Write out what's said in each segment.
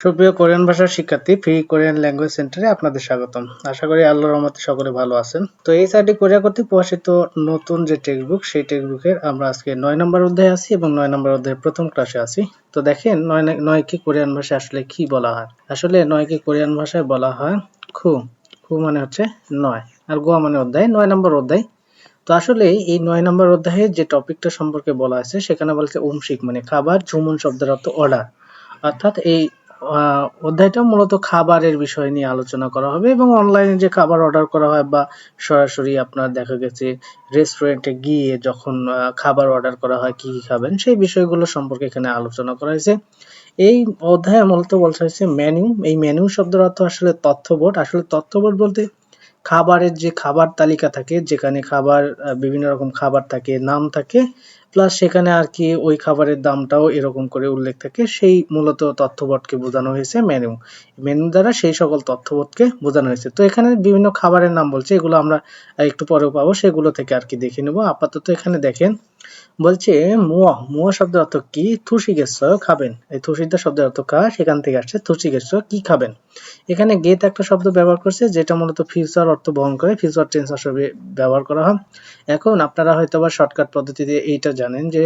সুপ্রিয় কোরিয়ান ভাষার শিক্ষার্থী ফ্রি কোরিয়ান ল্যাঙ্গুয়েজ সেন্টারে আপনাদের স্বাগতম। আশা করি আল্লাহর রহমতে সকলে ভালো আছেন। তো এই সাইডে কোরিয়া কর্তৃক প্রকাশিত নতুন যে টেক্সট বুক সেই টেক্সট বুকের আমরা আজকে নয় নম্বর অধ্যায়ে আছি এবং নয় নম্বর অধ্যায়ের প্রথম ক্লাসে আছি। তো দেখেন, নয় নয়কে কোরিয়ান ভাষায় আসলে কি বলা হয়? আসলে নয়কে কোরিয়ান ভাষায় বলা হয় খু। খু মানে হচ্ছে নয়, আর গোয়া মানে অধ্যায়, নয় নম্বর অধ্যায়। তো আসলে এই নয় নম্বর অধ্যায়ে যে টপিকটা সম্পর্কে বলা আছে সেখানে বলছে উমশিক মানে খাবার, ঝুমুন শব্দের অর্থ অর্ডার অর্থাৎ এই অধ্যায়টা মূলত খাবারের বিষয় নিয়ে আলোচনা করা হবে এবং অনলাইনে যে খাবার অর্ডার করা হয় বা সরাসরি আপনার দেখা গেছে রেস্টুরেন্টে গিয়ে যখন খাবার অর্ডার করা হয়, কি কি খাবেন, সেই বিষয়গুলো সম্পর্কে এখানে আলোচনা করা হয়েছে। এই অধ্যায়ে মূলত বলতে হয়েছে মেনু এই মেনু শব্দের অর্থ আসলে তথ্য বোর্ড আসলে তথ্য বোর্ড বলতে খাবারের যে খাবার তালিকা থাকে, যেখানে খাবার বিভিন্ন রকম খাবার থাকে, নাম থাকে প্লাস সেখানে আর কি ওই খাবারের দামটাও এরকম করে উল্লেখ থাকে, সেই মূলত তথ্যবোধকে বোঝানো হয়েছে মেনু মেনু দ্বারা সেই সকল তথ্যবোধকে বোঝানো হয়েছে। তো এখানে বিভিন্ন খাবারের নাম বলছে, এগুলো আমরা একটু পরেও পাবো, সেগুলো থেকে আর কি দেখে নেব। আপাতত এখানে দেখেন বলছে, মুয়া মুয়া শব্দের অর্থ কি? থুসি গেছ, খাবেন। এই থুসিদা শব্দের অর্থ কা সেখান থেকে আসছে, থুসি গেছ, কি খাবেন? এখানে গেট একটা শব্দ ব্যবহার করছে, যেটা মূলত ফিউচার অর্থ বহন করে ফিউচার টেন্স হিসেবে ব্যবহার করা হয়। এখন আপনারা হয়তো বা শর্টকাট পদ্ধতিতে এইটা জানেন যে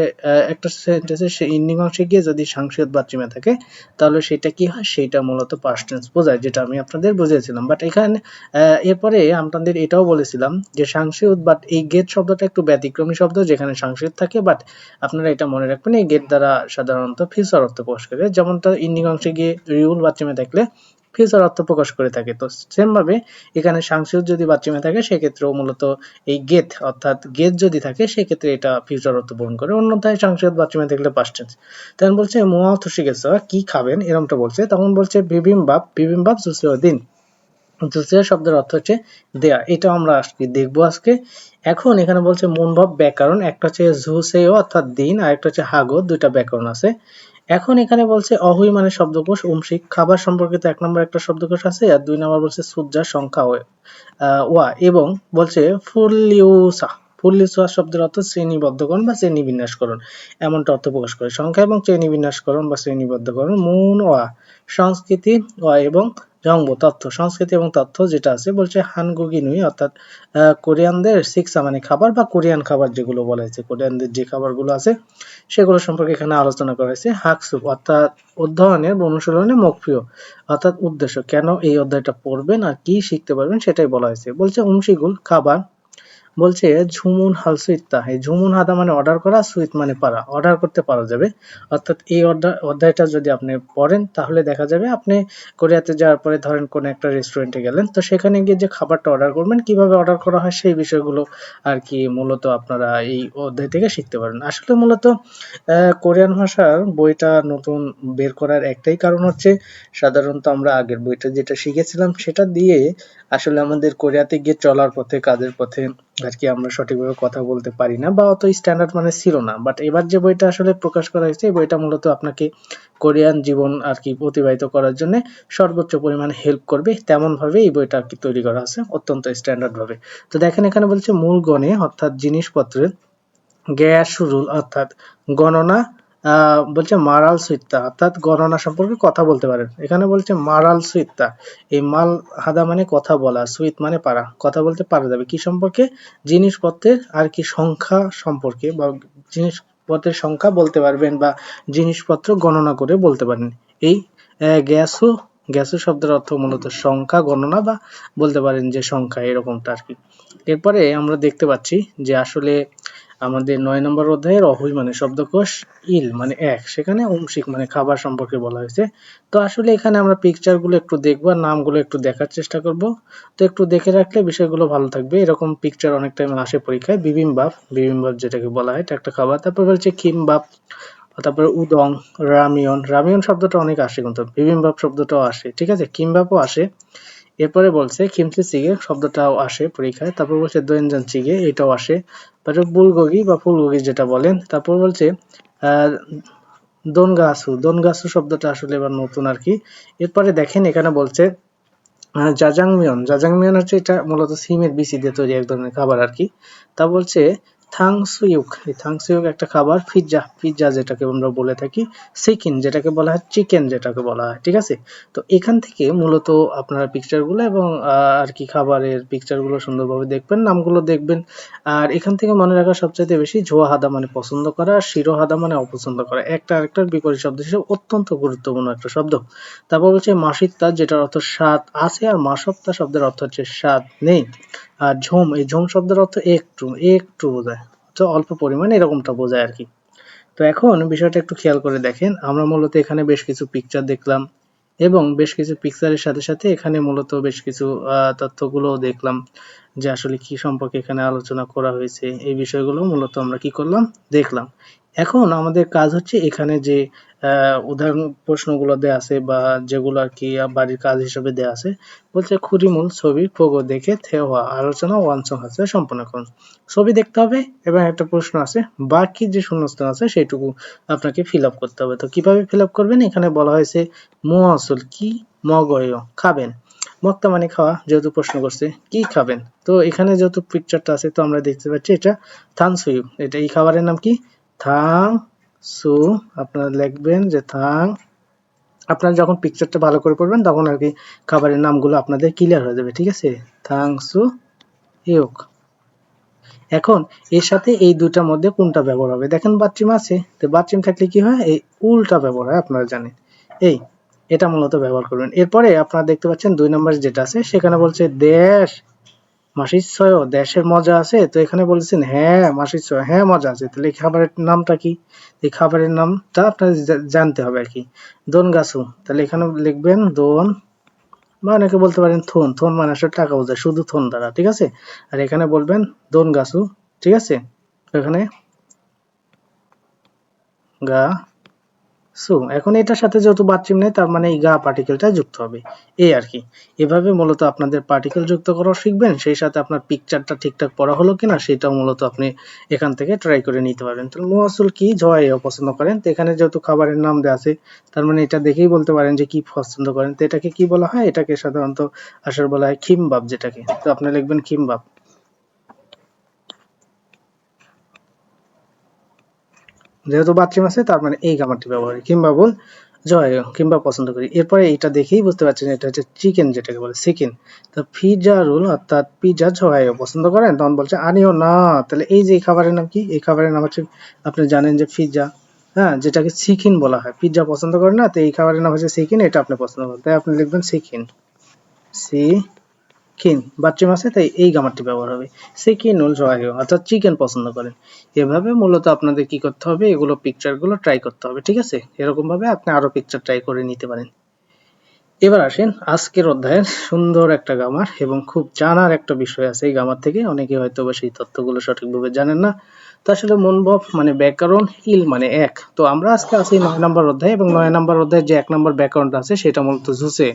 একটা সেন্টেন্সের সে ইন্ডিং অংশে গিয়ে যদি সাংসদ বাচ্চিমে থাকে, তাহলে সেটা কি হয়? সেটা মূলত পাস্ট টেন্স বোঝায়, যেটা আমি আপনাদের বুঝিয়েছিলাম। বাট এখানে এরপরে আপনাদের এটাও বলেছিলাম যে, সাংসদ বাট এই গেট শব্দটা একটু ব্যতিক্রমী শব্দ, যেখানে সাংসদ থাকে বাট আপনারা এটা মনে রাখবেন, এই গেট দ্বারা সাধারণত ফিউচার অর্থ প্রকাশ করে। যেমনটা ইন্ডিং অংশে গিয়ে রিউল বাচ্চিমে থাকলে ফিউচার অর্থ প্রকাশ করে থাকে। তো সেম ভাবে এখানে সাংসদ যদি বাচ্চিমে থাকে, সেক্ষেত্রেও মূলত এই গেট অর্থাৎ গেট যদি থাকে, সেক্ষেত্রে এটা ফিউচার অর্থ বহন করে। অন্যথায় সাংসদ বাচ্চিমে থাকলে পাস্ট টেন্স তখন বলছে মোয়া থুসি গেছে কি খাবেন? এরকমটা বলছে। তখন বলছে বিবিম্বাপ বিবিম্বাপ জুসিও দিন। জুসিয়া শব্দের অর্থ হচ্ছে দেয়া। এটা আমরা আজকে দেখব আজকে। এখন এখানে বলছে মনভাব ব্যাকরণ, একটা হচ্ছে জুসেও অর্থাৎ দিন, আর একটা হচ্ছে হাগো দুইটা ব্যাকরণ আছে। এখন এখানে বলছে অহুই মানে শব্দকোষ উমশিক খাবার সম্পর্কিত এক নম্বর একটা শব্দকোষ আছে, আর দুই নম্বর বলছে সুজ্জা সংখ্যা ওয়ে- এবং বলছে ফুলিউসা ফুলিউসা শব্দের অর্থ শ্রেণীবদ্ধকরণ বা শ্রেণীবিন্যাসকরণ। এমনটা অর্থ প্রকাশ করে। সংখ্যা এবং শ্রেণীবিন্যাসকরণ বা শ্রেণীবদ্ধকরণ, মুন, ওয়া, সংস্কৃতি, ওয়া এবং জঙ্গ তথ্য, সংস্কৃতি এবং তথ্য যেটা আছে বলছে হানগুগি নুই, অর্থাৎ কোরিয়ানদের সিক্সা মানে খাবার বা কোরিয়ান খাবার যেগুলো বলা হয়েছে, কোরিয়ানদের যে খাবারগুলো আছে সেগুলো সম্পর্কে এখানে আলোচনা করা হয়েছে। হাকসুপ অর্থাৎ অধ্যয়নের অনুশীলনে মুখপ্রিয় অর্থাৎ উদ্দেশ্য, কেন এই অধ্যায়টা পড়বেন আর কি শিখতে পারবেন সেটাই বলা হয়েছে। বলছে অংশীগুল, খাবার বলছে, ঝুমুন হাল সুইত্তা এই ঝুমুন হাদা মানে অর্ডার করা সুইট মানে পারা। অর্ডার করতে পারা যাবে। অর্থাৎ এই অর্ডার অধ্যায়টা যদি আপনি পড়েন, তাহলে দেখা যাবে আপনি কোরিয়াতে যাওয়ার পরে ধরেন কোনো একটা রেস্টুরেন্টে গেলেন, তো সেখানে গিয়ে যে খাবারটা অর্ডার করবেন, কীভাবে অর্ডার করা হয় সেই বিষয়গুলো আর কি মূলত আপনারা এই অধ্যায় থেকে শিখতে পারেন আসলে মূলত কোরিয়ান ভাষার বইটা নতুন বের করার একটাই কারণ হচ্ছে, সাধারণত আমরা আগের বইটা যেটা শিখেছিলাম, সেটা দিয়ে আসলে আমাদের কোরিয়াতে গিয়ে চলার পথে, কাজের পথে আর কি আমরা সঠিকভাবে কথা বলতে পারি না, বা অত স্ট্যান্ডার্ড মানে ছিল না। বাট এবার যে বইটা আসলে প্রকাশ করা হয়েছে, এই বইটা মূলত আপনাকে কোরিয়ান জীবন আর কি অতিবাহিত করার জন্য সর্বোচ্চ পরিমাণে হেল্প করবে। তেমনভাবে এই বইটা আর কি তৈরি করা আছে অত্যন্ত স্ট্যান্ডার্ডভাবে তো দেখেন, এখানে বলছে মূল গণে অর্থাৎ জিনিসপত্রের গ্যাস রুল, অর্থাৎ গণনা বলছে মারাল সুইত্তা। অর্থাৎ গণনা সম্পর্কে কথা বলতে পারেন। এখানে বলছে মারাল সুইত্তা। এই মাল হাদা মানে কথা বলা, সুইত মানে পারা। কথা বলতে পারা যাবে। কি সম্পর্কে? জিনিসপত্রের আর কি সংখ্যা সম্পর্কে বা জিনিসপত্রের সংখ্যা বলতে পারবেন বা জিনিসপত্র গণনা করে বলতে পারেন। এই গ্যাসও গ্যাসও শব্দের অর্থ মূলত সংখ্যা গণনা বা বলতে পারেন যে সংখ্যা এরকমটা আর কি। এরপরে আমরা দেখতে পাচ্ছি যে আসলে আমাদের নয় নম্বর অধ্যায়ের অহুই মানে শব্দকোষ, ইল মানে এক। সেখানে অংশিক মানে খাবার সম্পর্কে বলা হয়েছে। তো আসলে এখানে আমরা পিকচারগুলো একটু দেখব আর নামগুলো একটু দেখার চেষ্টা করব। তো একটু দেখে রাখলে বিষয়গুলো ভালো থাকবে। এরকম পিকচার অনেক টাইম আসে পরীক্ষায়। বিবিম্বাপ বিবিম্বাপ যেটাকে বলা হয়, এটা একটা খাবার। তারপর বলছে কিমবাপ তারপরে উদং, রামিয়ন। রামিয়ন শব্দটা অনেক আসে কিন্তু বিবিম্বাপ শব্দটাও আসে, ঠিক আছে? কিমবাপও আসে। এরপরে বলছে, খিমচি চিগে, শব্দটাও আসে পরীক্ষায়। তারপর বলছে দৈনজান চিগে, এটাও আসে। তারপর বুলগগি বা ফুলগগি যেটা বলেন। তারপর বলছে, আহ দনগাসু দনগাসু শব্দটা আসলে এবার নতুন আর কি। এরপরে দেখেন, এখানে বলছে জাজাংমিয়ন। জাজাংমিয়ন হচ্ছে এটা মূলত সিমের বিচি দিয়ে তৈরি এক ধরনের খাবার আর কি। তা বলছে থাংসুইউক, এই থাংসুইউক একটা খাবার পিৎজা পিৎজা যেটাকে আমরা বলে থাকি চিকেন যেটাকে বলা হয়, চিকেন যেটাকে বলা হয়, ঠিক আছে? তো এখান থেকে মূলত আপনারা পিকচারগুলো এবং আর কি খাবারের পিকচারগুলো সুন্দরভাবে দেখবেন, নামগুলো দেখবেন। আর এখান থেকে মনে রাখা সবচাইতে বেশি ঝোয়া হাদা মানে পছন্দ করা, আর হাদা মানে অপছন্দ করা। একটা আরেকটার বিপরীত শব্দ হিসেবে অত্যন্ত গুরুত্বপূর্ণ একটা শব্দ। তারপর হচ্ছে মাসিত্তা, যেটার অর্থ স্বাদ আছে, আর মাসত্তা শব্দের অর্থ হচ্ছে স্বাদ নেই। আর ঝোম, এই ঝোম শব্দের অর্থ একটু একটু বোঝায়। তো অল্প পরিমাণে এরকমটা বোঝায় আর কি তো এখন বিষয়টা একটু খেয়াল করে দেখেন। আমরা মূলত এখানে বেশ কিছু পিকচার দেখলাম এবং বেশ কিছু পিকচারের সাথে সাথে এখানে মূলত বেশ কিছু তথ্যগুলো দেখলাম যে আসলে কি সম্পর্কে এখানে আলোচনা করা হয়েছে। এই বিষয়গুলো মূলত আমরা কি করলাম? দেখলাম। এখন আমাদের কাজ হচ্ছে এখানে যে উদাহরণ প্রশ্নগুলো দেয়া আছে বা যেগুলো আর কি বাড়ির কাজ হিসেবে দেয়া আছে, বলছে খুরিমূল ছবি প্রগো দেখে থেওয়া আলোচনা ওয়ানসং আছে সম্পন্ন করুন। ছবি দেখতে হবে এবং একটা প্রশ্ন আছে, বাকি যে শূন্যস্থান আছে সেটুকু আপনাকে ফিল আপ করতে হবে। তো কীভাবে ফিল আপ করবেন? এখানে বলা হয়েছে মুয়াসল কি মগয় খাবেন? মক্তা মানে খাওয়া, যেহেতু প্রশ্ন করছে, কি খাবেন? তো এখানে যেহেতু পিকচারটা আছে, তো আমরা দেখতে পাচ্ছি এটা থানসুইউ। এটা এই খাবারের নাম কি? থাং, সু, আপনারা লিখবেন যে থাং। আপনারা যখন পিকচারটা ভালো করে পড়বেন, তখন আর কি খাবারের নামগুলো আপনাদের ক্লিয়ার হয়ে যাবে, ঠিক আছে? থাং, সু ইউক এখন, এর সাথে এই দুটার মধ্যে কোনটা ব্যবহার হবে? দেখেন বাথরুম আছে, তো বাথরুম থাকলে কি হয়? এই উল্টা ব্যবহার হয়, আপনারা জানেন। এই, এটা মূলত ব্যবহার করবেন। এরপরে আপনারা দেখতে পাচ্ছেন দুই নম্বর যেটা আছে, সেখানে বলছে দেশ। মাসির ছয়, দেশের মজা আছে? তো এখানে বলেছেন হ্যাঁ মাসির ছয় হ্যাঁ মজা আছে। তাহলে খাবারের নামটা কি? এই খাবারের নামটা আপনার জানতে হবে আর কি। দোন গাছু, তাহলে এখানে লিখবেন, দোন বা অনেকে বলতে পারেন থন। থন মানে আসলে টাকা বোঝায়, শুধু থন দ্বারা, ঠিক আছে? আর এখানে বলবেন, দোন গাছু, ঠিক আছে? এখানে গা সু এখন এটার সাথে যেহেতু বাথরুম নেই, তার মানে এই গা পার্টিকেলটা যুক্ত হবে। এই আর কি। এভাবে মূলত আপনাদের পার্টিকেল যুক্ত করা শিখবেন, সেই সাথে আপনার পিকচারটা ঠিকঠাক পড়া হলো কিনা, সেটাও মূলত আপনি এখান থেকে ট্রাই করে নিতে পারবেন। তো মোয়াসুল কি জয় পছন্দ করেন? তো এখানে যেহেতু খাবারের নাম দেওয়া আছে, তার মানে এটা দেখেই বলতে পারেন যে কি পছন্দ করেন। তো এটাকে কি বলা হয়? এটাকে সাধারণত আসলে বলা হয় খিমবাব যেটাকে। তো আপনি লিখবেন খিমবাব। যেহেতু বাথরুম আছে, তার মানে এই গামারটি ব্যবহার করি। কিংবা বল জয়, কিংবা পছন্দ করি। এরপরে এটা দেখেই বুঝতে পারছেন এটা হচ্ছে চিকেন যেটাকে বলে চিকেন তো পিজা রোল অর্থাৎ পিজা জয় পছন্দ করেন, তখন বলছে, আনিও না। তাহলে এই যে খাবারের নাম কি? এই খাবারের নাম হচ্ছে, আপনি জানেন যে পিজা হ্যাঁ যেটাকে চিকেন বলা হয়। পিজা পছন্দ করেন না, তো এই খাবারের নাম হচ্ছে চিকেন এটা আপনি পছন্দ করেন। তাই আপনি লিখবেন চিকেন সি চিকেন বাচ্চা মাছে তাই এই গামারটি ব্যবহার হবে। চিকেন উল জয় অর্থাৎ চিকেন পছন্দ করেন। এভাবে মূলত আপনাদের কি করতে হবে, এগুলো পিকচারগুলো ট্রাই করতে হবে, ঠিক আছে? এরকম ভাবে আপনি আরও পিকচার ট্রাই করে নিতে পারেন। এবার আসেন আজকের অধ্যায়ের সুন্দর একটা গামার এবং খুব জানার একটা বিষয় আছে। এই গামার থেকে অনেকে হয়তো বা সেই তথ্যগুলো সঠিকভাবে জানেন না। তো আসলে মনভাব মানে ব্যাকরণ, ইল মানে এক। তো আমরা আজকে আছি নয় নম্বর অধ্যায় এবং নয় নম্বর অধ্যায়ে যে এক নম্বর ব্যাকরণটা আছে, সেটা মূলত জুসে।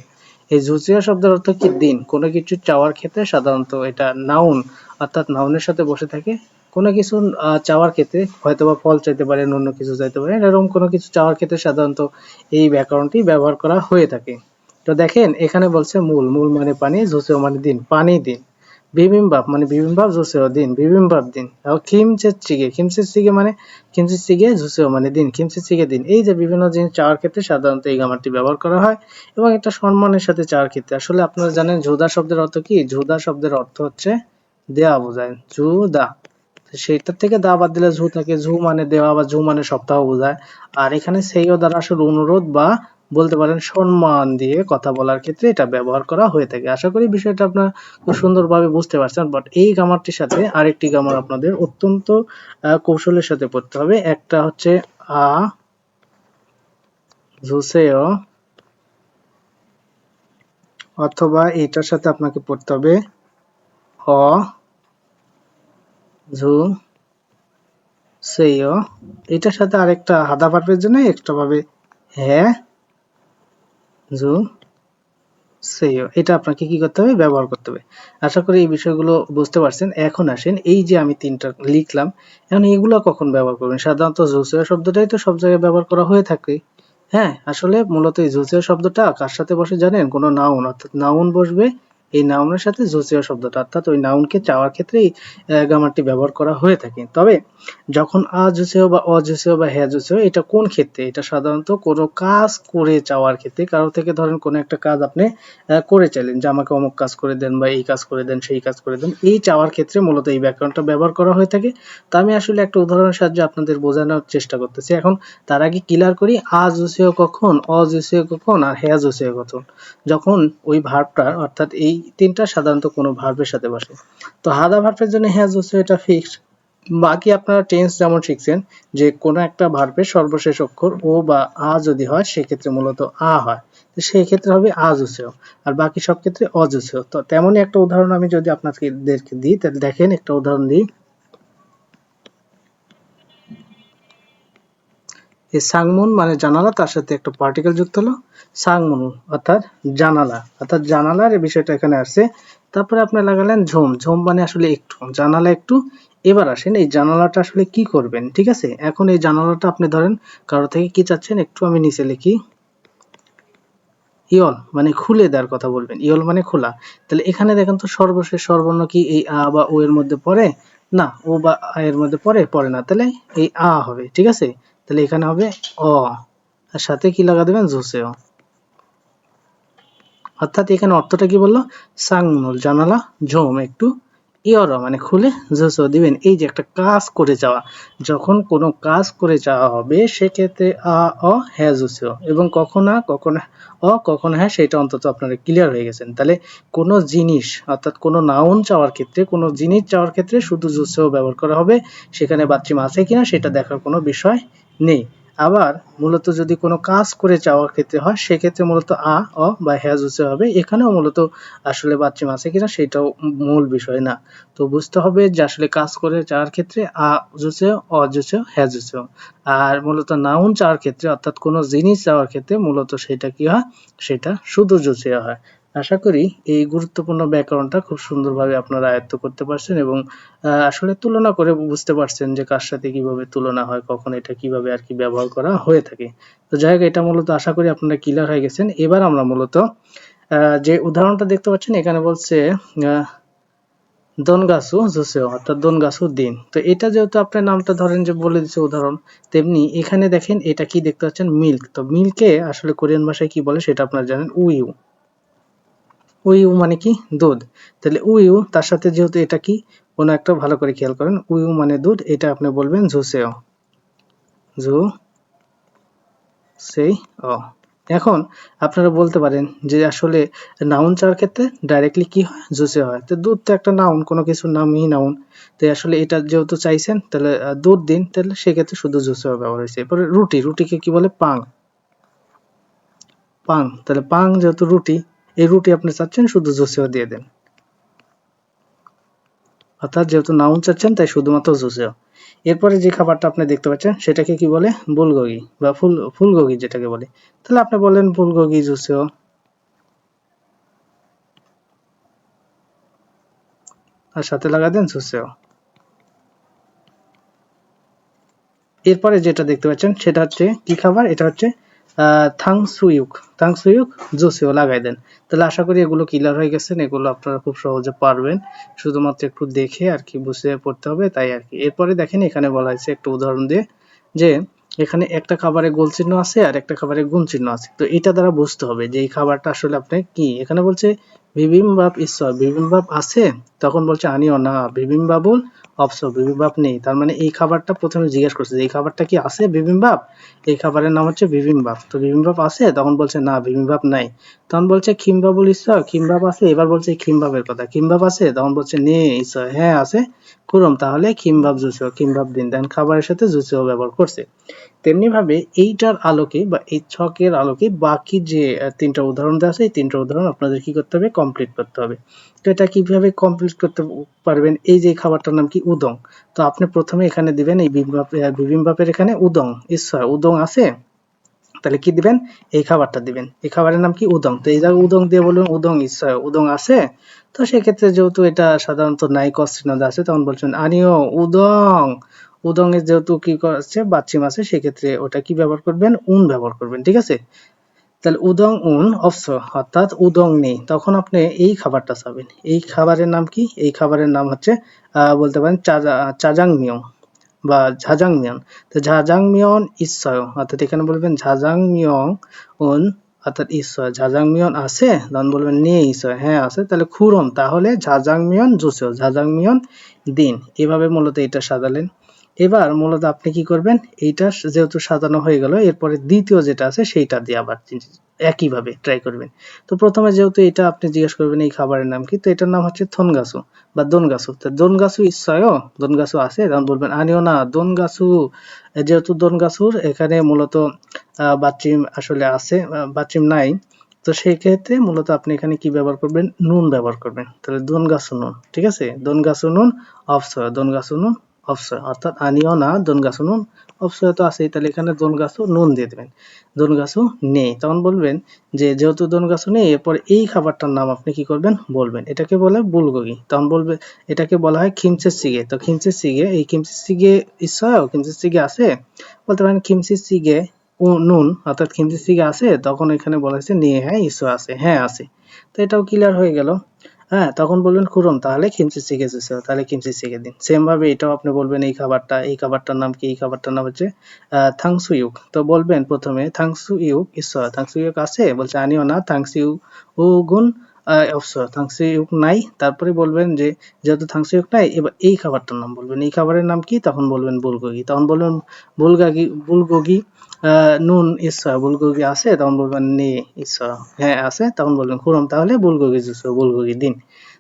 এই জুসিয়া শব্দের অর্থ কি দিন? কোনো কিছু চাওয়ার ক্ষেত্রে সাধারণত এটা নাউন অর্থাৎ নাউনের সাথে বসে থাকে। কোনো কিছু চাওয়ার ক্ষেত্রে হয়তো বা ফল চাইতে পারেন অন্য কিছু চাইতে পারেন এরকম কোনো কিছু চাওয়ার ক্ষেত্রে সাধারণত এই ব্যাকরণটি ব্যবহার করা হয়ে থাকে। তো দেখেন, এখানে বলছে মূল। মূল মানে পানি জুসিও মানে দিন, পানি দিন। বিবিম্বাপ মানে বিবিম্বাপ জুসেও দিন বিবিম্বাপ দিন খিমচে চিগে খিমচে চিগে মানে খিমচে চিগে জুসেও মানে দিন খিমচে চিগে দিন এই যে বিভিন্ন জিনিস চাওয়ার ক্ষেত্রে সাধারণত এই গামারটি ব্যবহার করা হয় এবং এটা সম্মানের সাথে চাওয়ার ক্ষেত্রে। আসলে আপনারা জানেন জুদা শব্দের অর্থ কি? জুদা শব্দের অর্থ হচ্ছে দেয়া বোঝায়। জুদা সেইটার থেকে দা বাদ দিলে ঝু থাকে। ঝু মানে দেওয়া বা ঝু মানে সপ্তাহ বোঝায়। আর এখানে সেইও দ্বারা আসলে অনুরোধ বা বলতে পারেন সম্মান দিয়ে কথা বলার ক্ষেত্রে এটা ব্যবহার করা হয়ে থাকে। আশা করি বিষয়টা আপনারা খুব সুন্দরভাবে বুঝতে পারছেন বাট এই গামারটির সাথে আরেকটি গামার আপনাদের অত্যন্ত কৌশলের সাথে পড়তে হবে। একটা হচ্ছে আ ঝুসেও অথবা এটার সাথে আপনাকে পড়তে হবে অ ঝু সেইও এটার সাথে আরেকটা হাদা পারফের জন্য এক্সট্রা ভাবে হ্যাঁ জু, সেও। এটা আপনাকে কি করতে হবে? ব্যবহার করতে হবে। আশা করি এই বিষয়গুলো বুঝতে পারছেন। এখন আসেন, এই যে আমি তিনটা লিখলাম, এখন এগুলো কখন ব্যবহার করবেন? সাধারণত জুসেও শব্দটাই তো সব জায়গায় ব্যবহার করা হয়ে থাকে। হ্যাঁ আসলে মূলত এই জুসেও শব্দটা কার সাথে বসে জানেন? কোনো নাউন অর্থাৎ নাউন বসবে এই নাউনের সাথে জুসেও শব্দটা, অর্থাৎ ওই নাউনকে চাওয়ার ক্ষেত্রেই গ্রামারটি ব্যবহার করা হয়ে থাকে। তবে, যখন আ জুসেও বা অজুসেও বা হ্যাঁ জুসেও এটা কোন ক্ষেত্রে? এটা সাধারণত কোনো কাজ করে চাওয়ার ক্ষেত্রে। কারও থেকে ধরেন কোনো একটা কাজ আপনি করে চাইলেন যে, আমাকে অমুক কাজ করে দেন বা এই কাজ করে দেন, সেই কাজ করে দেন। এই চাওয়ার ক্ষেত্রে মূলত এই ব্যাকরণটা ব্যবহার করা হয়ে থাকে। তো আমি আসলে একটা উদাহরণের সাহায্যে আপনাদের বোঝানোর চেষ্টা করতেছি। এখন, তার আগে ক্লিয়ার করি আজ জুসেও কখন অজুসেও কখন, আর হ্যাঁ জুসেও কখন। যখন ওই ভার্বটা অর্থাৎ এই তিনটা সাধারণত কোনো ভার্বের সাথে বসে। তো হাদা ভার্বের জন্য হ্যাজ হচ্ছে এটা ফিক্সড বাকি আপনারা টেন্স যেমন শিখছেন, যে কোনো একটা ভার্বের সর্বশেষ অক্ষর ও বা আ যদি হয়, সেক্ষেত্রে মূলত আ হয়। তো সেই ক্ষেত্রে হবে আজুসেও আর বাকি সব ক্ষেত্রে অজুসেও তো তেমনই একটা উদাহরণ আমি যদি আপনাদেরকে দিই, তাহলে দেখেন একটা উদাহরণ দিই। এই সাংমুন মানে জানালা, তার সাথে একটা পার্টিকেল যুক্ত হলো। সাংমুন, অর্থাৎ জানালা। অর্থাৎ জানালার এই বিষয়টা এখানে আসছে। তারপরে আপনি লাগালেন ঝোম। ঝোম মানে আসলে একটু, জানালা একটু। এবার আসেন, এই জানালাটা আসলে কি করবেন, ঠিক আছে? এখন এই জানালাটা আপনি ধরেন, কারও থেকে কি চাচ্ছেন, একটু আমি নিচে লিখি। ইয়ল মানে খুলে দেওয়ার কথা বলবেন। ইয়ল মানে খোলা। তাহলে এখানে দেখেন তো সর্বশেষ সর্বর্ণ কি এই আ বা ও এর মধ্যে পড়ে? না, ও বা আ এর মধ্যে পড়ে? পড়ে না। তাহলে এই আ হবে, ঠিক আছে? তাহলে এখানে হবে অ। আর সাথে কি লাগা দেবেন? জোসেও। অর্থাৎ এখানে অর্থটা কি বলল? সাংমুল, জানালা, ঝোম, একটু ইয়র মানে খুলে জোসো দিবেন। এই যে একটা কাজ করে যাওয়া, যখন কোনো কাজ করে যাওয়া হবে, সেক্ষেত্রে আ, অ হ্যাঁ জোসো এবং কখন কখন অ, কখন হ্যাঁ সেটা অন্তত আপনারা ক্লিয়ার হয়ে গেছেন। তাহলে কোনো জিনিস, অর্থাৎ কোনো নাউন চাওয়ার ক্ষেত্রে, কোনো জিনিস চাওয়ার ক্ষেত্রে শুধু জোসেও ব্যবহার করা হবে। সেখানে বাচ্চিম আছে কিনা, সেটা দেখার কোনো বিষয় নেই। আবার মূলত যদি কোনো কাজ করে চাওয়ার ক্ষেত্রে হয়, সেক্ষেত্রে মূলত আ, অ বা হ্যাঁ জুসে হবে। এখানেও মূলত আসলে বাচ্চিম আছে কিনা সেটাও মূল বিষয় না। তো বুঝতে হবে যে আসলে কাজ করে চাওয়ার ক্ষেত্রে আ জুসে অ জুসে হ্যাঁ জুসে আর মূলত নাউন চাওয়ার ক্ষেত্রে অর্থাৎ কোনো জিনিস চাওয়ার ক্ষেত্রে মূলত সেটা কি হয়? সেটা শুধু জুসে হয়। আশা করি এই গুরুত্বপূর্ণ ব্যাকরণটা খুব সুন্দরভাবে আপনারা আয়ত্ত করতে পারছেন এবং আসলে তুলনা করে বুঝতে পারছেন যে কার সাথে কীভাবে তুলনা হয়, কখন এটা কীভাবে আর কি ব্যবহার করা হয়ে থাকে। তো যাই হোক, এটা মূলত আশা করি আপনারা ক্লিয়ার হয়ে গেছেন। এবার আমরা মূলত যে উদাহরণটা দেখতে পাচ্ছেন, এখানে বলছে দনগাসু জুসেও, অর্থাৎ দনগাসু দিন। তো এটা যেহেতু আপনার নামটা ধরেন যে বলে দিচ্ছে উদাহরণ, তেমনি এখানে দেখেন এটা কি দেখতে পাচ্ছেন, মিল্ক। তো মিল্কে আসলে কোরিয়ান ভাষায় কি বলে সেটা আপনারা জানেন, উইউ। উইউ মানে কি দুধ। তাহলে উইউ, তার সাথে যেহেতু এটা কি, কোনো একটা ভালো করে খেয়াল করেন। উইউ মানে দুধ, এটা আপনি বলবেন ঝুসেও। জু সেই ও এখন আপনারা বলতে পারেন যে আসলে নাউন চার ক্ষেত্রে ডাইরেক্টলি কি হয়? জুসে হয়। তো দুধ তো একটা নাউন, কোনো কিছুর নামই নাউন। তো আসলে এটা যেহেতু চাইছেন, তাহলে দুধ দিন, তাহলে সেক্ষেত্রে শুধু জুসেও ব্যবহার হয়েছে। এরপরে রুটি, রুটিকে কি বলে? পাং। পাং। তাহলে পাং যেহেতু রুটি এই রুটি আপনি চাচ্ছেন, শুধু জুসেও দিয়ে দেন। অর্থাৎ যেহেতু নাউন চাচ্ছেন, তাই শুধুমাত্র জুসেও। এরপরে যে খাবারটা আপনি দেখতে পাচ্ছেন, সেটাকে কি বলে? বুলগগি বা ফুল ফুলগগি যেটাকে বলে। তাহলে আপনি বলেন ফুলগগি জুসেও। আর সাথে লাগা দেন জুসেও। এরপরে যেটা দেখতে পাচ্ছেন, সেটা হচ্ছে কি খাবার? এটা হচ্ছে থাংসুইউক থাংসুইউক জুসেও লাগাই দেন তাহলে আশা করি এগুলো ক্লিয়ার হয়ে গেছেন এগুলো আপনারা খুব সহজে পারবেন। শুধুমাত্র একটু দেখে আর কি বুঝে পড়তে হবে, তাই আর কি। এরপরে দেখেন এখানে বলা হয়েছে একটা উদাহরণ দিয়ে যে এখানে একটা খাবারে গোল চিহ্ন আছে আর একটা খাবারে গুণ চিহ্ন আছে। তো এটা দ্বারা বুঝতে হবে যে এই খাবারটা আসলে আপনি কি। এখানে বলছে বিবিম্বাপ ঈশ্বর বিবিম্বাপ আছে? তখন বলছে, আনিও না বিবিম্বাবুল অপস বিবিম্বাপ নেই। তার মানে এই খাবারটা প্রথমে জিজ্ঞেস করছে এই খাবারটা কি আছে বিবিম্বাপ এই খাবারের নাম হচ্ছে বিবিম্বাপ তো বিবিম্বাপ আছে? তখন বলছে, না বিবিম্বাপ নাই। তখন বলছে খিমবাবুল ঈশ্বর? খিমবাপ আছে? এবার বলছে খিমবাবের কথা। খিমবাপ আছে? তখন বলছে, নে, ঈশ্বর। হ্যাঁ আছে। কুরম, তাহলে খিমবাব জুসো। খিমবাব দিন। দেন খাবারের সাথে জুসো ব্যবহার করছে। তেমনি ভাবে এইটার আলোকে বা এই ছকের আলোকে বাকি যে তিনটা উদাহরণ দেওয়া আছে এই তিনটা উদাহরণ আপনাদের কি করতে হবে? কমপ্লিট করতে হবে। তো এটা কীভাবে কমপ্লিট করতে পারবেন? এই যে খাবারটার নাম কি? উদং। তো আপনি প্রথমে এখানে দিবেন এই আহ, বিবিম্বাপের এখানে উদং। ঈশ্বর উদং আছে? তাহলে কি দিবেন? এই খাবারটা দিবেন। এই খাবারের নাম কি? উদং। তো এই জায়গায় উদং দিয়ে বলবেন উদং ঈশ্বর উদং আছে? তো সেক্ষেত্রে যেহেতু এটা সাধারণত নাই চিহ্ন আছে তখন বলছেন আনিও উদং। উদং এর যেহেতু কি করছে বাচ্চিম আছে, সেক্ষেত্রে ওটা কি ব্যবহার করবেন? উন ব্যবহার করবেন, ঠিক আছে? তাহলে উদং উন অপস, অর্থাৎ উদং নেই। তখন আপনি এই খাবারটা চাবেন। এই খাবারের নাম কি? এই খাবারের নাম হচ্ছে বলতে পারেন চাজা চাজাংমিয়ং বা ঝাজাংমিয়ন তো ঝাজাংমিয়ন ঈশ্বয় অর্থাৎ এখানে বলবেন ঝাজাংমিয়ং উন, অর্থাৎ ঈশ্বর। ঝাজাংমিয়ন আছে, তখন বলবেন নিয়ে ঈশ্বর হ্যাঁ আছে। তাহলে খুরম, তাহলে ঝাজাংমিয়ন জুসেও ঝাজাংমিয়ন দিন। এভাবে মূলত এটা সাজালেন। এবার মূলত আপনি কি করবেন? এইটা যেহেতু সাজানো হয়ে গেল, এরপরে দ্বিতীয় যেটা আছে সেইটা দিয়ে আবার একইভাবে ট্রাই করবেন। তো প্রথমে যেহেতু এটা আপনি জিজ্ঞেস করবেন এই খাবারের নাম কি, তো এটার নাম হচ্ছে থনগাসু বা দনগাসু তো দনগাসু ইচ্ছায় দনগাসু আছে, তখন বলবেন, আনিও না দনগাসু যেহেতু দনগাসুর এখানে মূলত বাথরুম আসলে আছে বাথরুম নাই। তো সেই ক্ষেত্রে মূলত আপনি এখানে কি ব্যবহার করবেন? নুন ব্যবহার করবেন। তাহলে দনগাসু নুন, ঠিক আছে? দনগাসু নুন অফসয় দনগাসু নুন অফসয় অর্থাৎ আনিও না দনগাসু নুন। অফসয় তো আছেই, তাহলে এখানে দনগাসু নুন দিয়ে দেবেন। দনগাসু নেই। তখন বলবেন যে, যেহেতু দনগাসু নেই, এরপর এই খাবারটার নাম আপনি কি করবেন? বলবেন। এটাকে বলে বুলগগি। তখন বলবে, এটাকে বলা হয় খিমচের সিগে। তো খিমচের সিগে, এই খিমচের সিগে ইচ্ছা খিমচের সিগে আছে? বলতে পারেন খিমচের সিগে নুন, অর্থাৎ খিমচি সিগে আছে, তখন এখানে বলা হয়েছে নিয়ে হ্যাঁ ইস্যু আছে হ্যাঁ আছে। তো এটাও ক্লিয়ার হয়ে গেল। হ্যাঁ তখন বলবেন খুরম, তাহলে খিমচি শিখে এসেছে তাহলে খিমচি শিখে দিন। সেম ভাবে এটাও আপনি বলবেন এই খাবারটা, এই খাবারটার নাম কি, এই খাবারটার নাম হচ্ছে থাংসু ইউক তো বলবেন প্রথমে থাংসু ইউক ঈশ্বর থাংসু ইউক আছে? বলছে, আনিও না থাংসু ইউ ও গুণ অবসর থাংসু ইউক নাই। তারপরে বলবেন যে, যেহেতু থাংসু ইউক নাই, এবার এই খাবারটার নাম বলবেন। এই খাবারের নাম কি? তখন বলবেন বুলগোগি। তখন বলবেন বুলগাগি, বুলগগি নুন ঈশ্বর বুলগগি আছে। তখন বলবেন নে ঈশ্বর হ্যাঁ আছে। তখন বলবেন খুরম, তাহলে বুলগগি জুস বুলগগি দিন।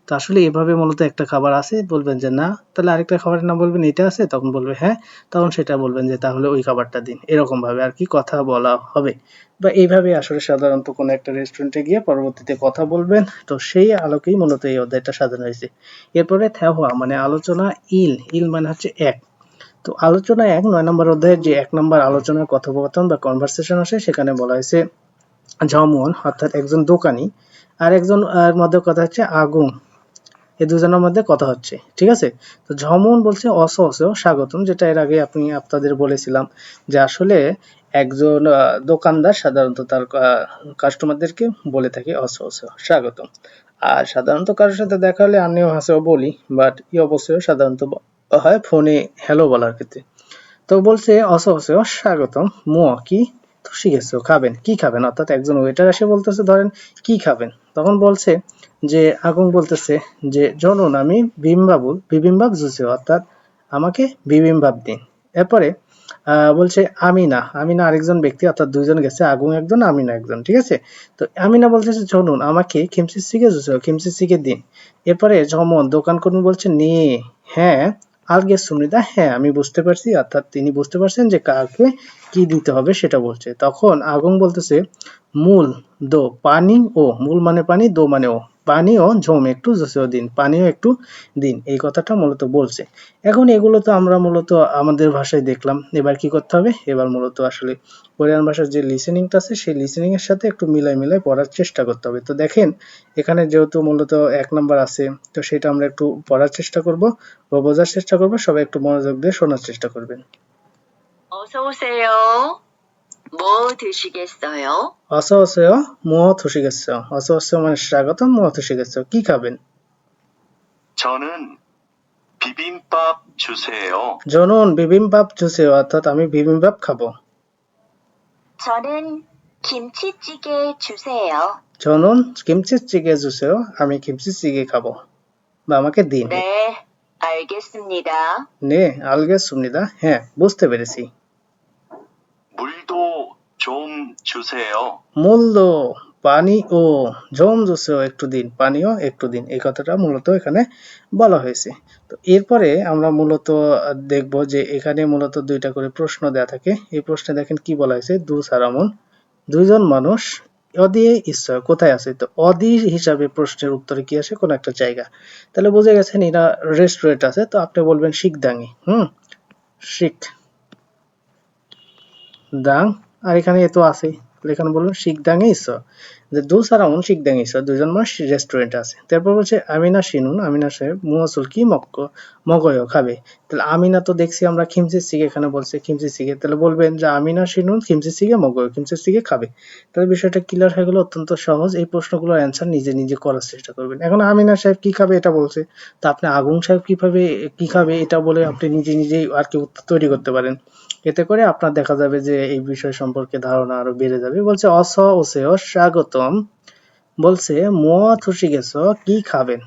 তো আসলে এভাবে মূলত একটা খাবার আছে, বলবেন যে না, তাহলে আরেকটা খাবারের নাম বলবেন, এটা আছে? তখন বলবে হ্যাঁ। তখন সেটা বলবেন যে তাহলে ওই খাবারটা দিন। এরকম ভাবে আর কি কথা বলা হবে। বা এইভাবে আসলে সাধারণত কোনো একটা রেস্টুরেন্টে গিয়ে পরবর্তীতে কথা বলবেন। তো সেই আলোকেই মূলত এই অধ্যায়টা সাজানো হয়েছে। এরপরে থ্যাহোয়া মানে আলোচনা ইল। ইল মানে হচ্ছে এক। তো আলোচনা এক, নয় নম্বর অধ্যায়ের যে এক নম্বর আলোচনার কথোপকথন বা কনভারসেশন আসে, সেখানে বলা হয়েছে ঝমন অর্থাৎ একজন দোকানি, আর একজন মধ্যে কথা হচ্ছে আগুন এই দুজনের মধ্যে কথা হচ্ছে, ঠিক আছে? তো ঝমন বলছে, অস অস, স্বাগতম, যেটা এর আগে আপনি আপনাদের বলেছিলাম যে আসলে একজন দোকানদার সাধারণত তার কাস্টমারদেরকে বলে থাকে অস অস, স্বাগতম। আর সাধারণত কারোর সাথে দেখা হলে আমিও হাসেও বলি বাট ই অবশ্যই সাধারণত হয় ফোনে হ্যালো বলার ক্ষেত্রে। তো বলছে, অস অস, স্বাগতম মো কি? তো শিখেছো, খাবেন, কি খাবেন? অর্থাৎ একজন ওয়েটার এসে বলতেছে, ধরেন, কি খাবেন? তখন বলছে যে, আগুন বলতেছে যে জনুন আমি বিমবাবু বিবিম্বাব জুসে, অর্থাৎ আমাকে বিবিম্বাব দিন। এরপরে বলছে, আমিনা আমিনা আরেকজন ব্যক্তি, অর্থাৎ দুইজন গেছে, আগুন একজন, আমিনা একজন, ঠিক আছে? তো আমিনা বলতেছে জনুন আমাকে খিমসি সিগে জুসে খিমসি সিগে দিন। এরপরে জমন দোকান কর্মী বলছে, নে হ্যাঁ আলগে সুমৃদা হ্যাঁ আমি বুঝতে পারছি, অর্থাৎ তিনি বুঝতে পারছেন যে কাকে কি দিতে হবে সেটা বলছে। তখন আগুন বলতেছে, মূল, দো, পানি ও, মূল মানে পানি, দো মানে ও। পানিও ঝোম একটু জসেও দিন পানিও একটু দিন এই কথাটা মূলত বলছে এখন এগুলো তো আমরা মূলত আমাদের ভাষায় দেখলাম এবার কি করতে হবে এবার মূলত আসলে কোরিয়ান ভাষার যে লিসেনিংটা আছে সেই লিসেনিং এর সাথে একটু মিলাই মিলাই পড়ার চেষ্টা করতে হবে তো দেখেন এখানে যেহেতু মূলত এক নাম্বার আছে তো সেটা আমরা একটু পড়ার চেষ্টা করব বা বোঝার চেষ্টা করব সবাই একটু মনোযোগ দিয়ে শোনার চেষ্টা করবেন 어서 오세요. 뭐 드시겠어요? অসো অসেও মোহ থুসিগেছ অসো অসেও মানে স্বাগতম মোহ থুসিগেছ কি খাবেন 저는 비빔밥 주세요. জনুন বিবিম্বাপ জুসেও অর্থাৎ আমি বিবিম্বাপ খাবো 저는 김치찌개 주세요. জনুন কিমচিচিগে জুসেও আমি কিমচিচিগে খাবো বা আমাকে দিন 네, 알겠습니다. নে আলগে সুমনিদা হ্যাঁ বুঝতে পেরেছি 물도 좀 주세요. মূল্য পানি ও জম জুসেও একটু দিন পানিও একটু দিন এই কথাটা মূলত এখানে বলা হয়েছে তো এরপরে আমরা মূলত দেখব যে এখানে মূলত দুইটা করে প্রশ্ন দেয়া থাকে এই প্রশ্নে দেখেন কি বলা হয়েছে দু সারামন দুইজন মানুষ অদি ঈশ্বর কোথায় আছে তো অদি হিসাবে প্রশ্নের উত্তরে কি আসে কোন একটা জায়গা তাহলে বুঝে গেছেন এরা রেস্টুরেন্ট আছে তো আপনি বলবেন শিখদাঙ্গি হুম শিখ দাং আর এখানে এ তো আছে। তাহলে বলুন শিখ দাঙ্গে ঈশ্বর যে দু সারাউন শিখদেন ইসা দুজন মানুষ রেস্টুরেন্টে আছে। তারপর বলছে, আমিনা শিনুন, আমিনা সাহেব মুয়াসুল কি মক্ক মগয় খাবে। তাহলে আমিনা তো দেখছি আমরা খিমচি সিগে এখানে বলছে খিমচি সিগে। তাহলে বলবেন যে আমিনা শিনুন খিমচি সিগে মগয় খিমচি সিগে খাবে। তাহলে বিষয়টা ক্লিয়ার হয়ে গেল, অত্যন্ত সহজ। এই প্রশ্নগুলোর অ্যান্সার নিজে নিজে করার চেষ্টা করবেন। এখন আমিনা সাহেব কি খাবে এটা বলছে। তো আপনি আগুন সাহেব কীভাবে, কি খাবে এটা বলে আপনি নিজে নিজেই আর কি উত্তর তৈরি করতে পারেন। এতে করে আপনার দেখা যাবে যে এই বিষয় সম্পর্কে ধারণা আরও বেড়ে যাবে। বলছে, অস ওসেও স্বাগতম বলছে মোয়া থুসি গেছ, কি খাবেন?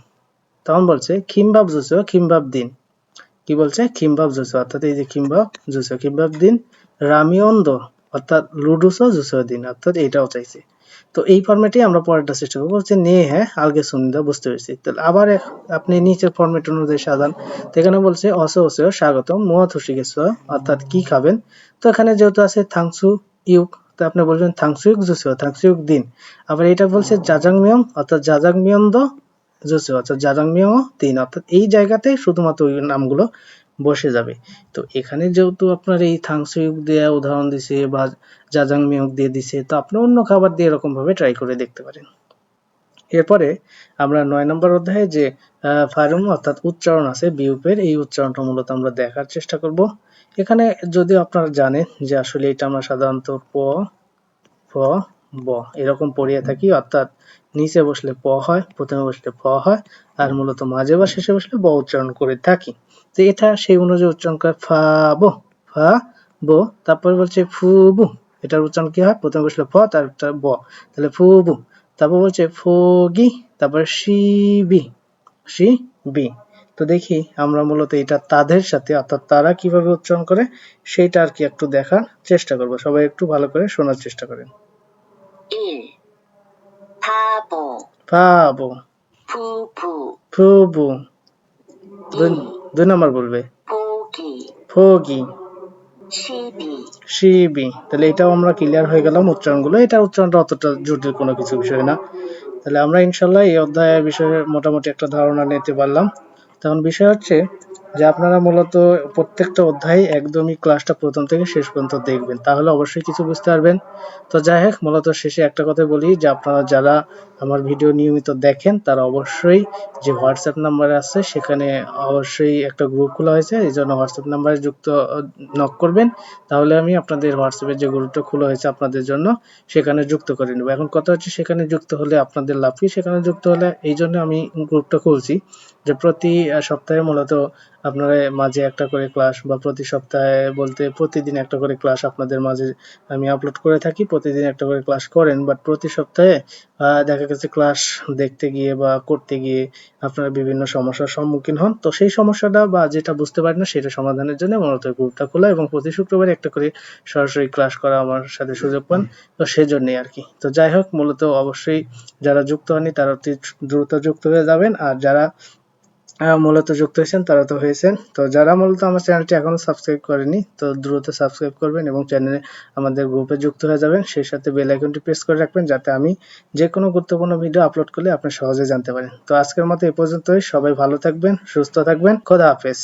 তখন বলছে, খিমবাব জুসো, খিমবাব দিন। কি বলছে? খিমবাব জুসো। অর্থাৎ এই যে খিমবাব জুসো, খিমবাব দিন রামিয়ন্দ অর্থাৎ লুডুসো জুসো দিন, অর্থাৎ এটাও চাইছে। তো এই ফরম্যাটে আমরা পরেরটা চেষ্টা করব, বলছে, নে হ্যাঁ আলগে সুনিদা বুঝতে পেরেছি। তাহলে আবার আপনি নিচের ফরম্যাট অনুযায়ী সাজান। তো এখানে বলছে, অস ওসেও স্বাগতম মোয়া থুসি গেছ, অর্থাৎ কি খাবেন? তো এখানে যেহেতু আছে থাংসু, ইউক তো আপনি বলবেন থাংসুইক জুসো থাংসুইক দিন। আবার এটা বলছে জাজাংমিয়ং অর্থাৎ জাজাংমিয়ন্দ জুসো অর্থাৎ জাজাংমিয়ং তিন অর্থাৎ এই জায়গাতে শুধুমাত্র ওই নামগুলো বসে যাবে। তো এখানে যেহেতু আপনার এই থাংসুইক দেয়া উদাহরণ দিছে বা জাজাংমিয়ং দিয়ে দিছে তো আপনি অন্য খাবার দিয়ে এরকম ভাবে ট্রাই করে দেখতে পারেন। এরপরে আমরা নয় নম্বর অধ্যায়ে যে ফারুম অর্থাৎ উচ্চারণ আছে বিউপের এই উচ্চারণটা মূলত আমরা দেখার চেষ্টা করব। এখানে যদি আপনারা জানেন যে আসলে এটা আমরা সাধারণত প, ফ, ব এরকম পড়িয়ে থাকি, অর্থাৎ নিচে বসলে প হয়, প্রথমে বসলে ফ হয়, আর মূলত মাঝে বা শেষে বসলে ব উচ্চারণ করে থাকি। তো এটা সেই অনুযায়ী উচ্চারণ করে ফা, বো ফা, বো, তারপরে বলছে ফু, বু। এটার উচ্চারণ কি হয়? প্রথমে বসলে ফ, তারপর ব। তাহলে ফু, বু। তারপর বলছে ফগি তারপরে শিবি সি বি। তো দেখি আমরা মূলত এটা তাদের সাথে অর্থাৎ তারা কিভাবে উচ্চারণ করে সেইটা আর কি একটু দেখার চেষ্টা করব সবাই একটু ভালো করে শোনার চেষ্টা করেন 1. 바보, পাবো 부부, ফুবু দুই 2. দুই নম্বর বলবে 보기, ফগি 시비, শিবি তাহলে এটাও আমরা ক্লিয়ার হয়ে গেলাম উচ্চারণগুলো এটা উচ্চারণটা অতটা জটিল কোনো কিছু বিষয় না তাহলে আমরা ইনশাল্লাহ এই অধ্যায়ের বিষয়ে মোটামুটি একটা ধারণা নিতে পারলাম তখন বিষয় হচ্ছে যে আপনারা মূলত প্রত্যেকটা অধ্যায় একদমই ক্লাসটা প্রথম থেকে শেষ পর্যন্ত দেখবেন। তাহলে অবশ্যই কিছু বুঝতে পারবেন। তো যাই হোক, মূলত শেষে একটা কথা বলি যে আপনারা যারা আমার ভিডিও নিয়মিত দেখেন, তারা অবশ্যই যে হোয়াটসঅ্যাপ নাম্বার আছে, সেখানে অবশ্যই একটা গ্রুপ খোলা হয়েছে, এই জন্য হোয়াটসঅ্যাপ নাম্বারে যুক্ত নক করবেন। তাহলে আমি আপনাদের হোয়াটসঅ্যাপের যে গ্রুপটা খোলা হয়েছে আপনাদের জন্য, সেখানে যুক্ত করে নেব। এখন কথা হচ্ছে, সেখানে যুক্ত হলে আপনাদের লাভ কি? সেখানে যুক্ত হলে এই জন্য আমি গ্রুপটা খুলছি, যে প্রতি সপ্তাহে মূলত আপনারা মাঝে একটা করে ক্লাস বা প্রতি সপ্তাহে বলতে প্রতিদিন একটা করে ক্লাস আপনাদের মাঝে আমি আপলোড করে থাকি, প্রতিদিন একটা করে ক্লাস করেন বাট প্রতি সপ্তাহে দেখা গেছে ক্লাস দেখতে গিয়ে বা করতে গিয়ে আপনারা বিভিন্ন সমস্যার সম্মুখীন হন। তো সেই সমস্যাটা বা যেটা বুঝতে পারেন না সেটা সমাধানের জন্য মূলত গ্রুপটা খোলা এবং প্রতি শুক্রবার একটা করে সরাসরি ক্লাস করা আমার সাথে সুযোগ পান। তো সেজন্যই আর কি। তো যাই হোক, মূলত অবশ্যই যারা যুক্ত হননি তারা অতি দ্রুত যুক্ত হয়ে যাবেন। আর যারা মূলত যুক্ত হয়েছেন, তারা তো হয়েছেন। তো যারা মূলত আমার চ্যানেলটি এখনও সাবস্ক্রাইব করেনি, তো দ্রুত সাবস্ক্রাইব করবেন এবং চ্যানেলে আমাদের গ্রুপে যুক্ত হয়ে যাবেন। সেই সাথে বেল আইকনটি প্রেস করে রাখবেন, যাতে আমি যে কোনো গুরুত্বপূর্ণ ভিডিও আপলোড করলে আপনি সহজে জানতে পারেন। তো আজকের মতো এ পর্যন্তই। সবাই ভালো থাকবেন, সুস্থ থাকবেন। খোদা হাফেজ।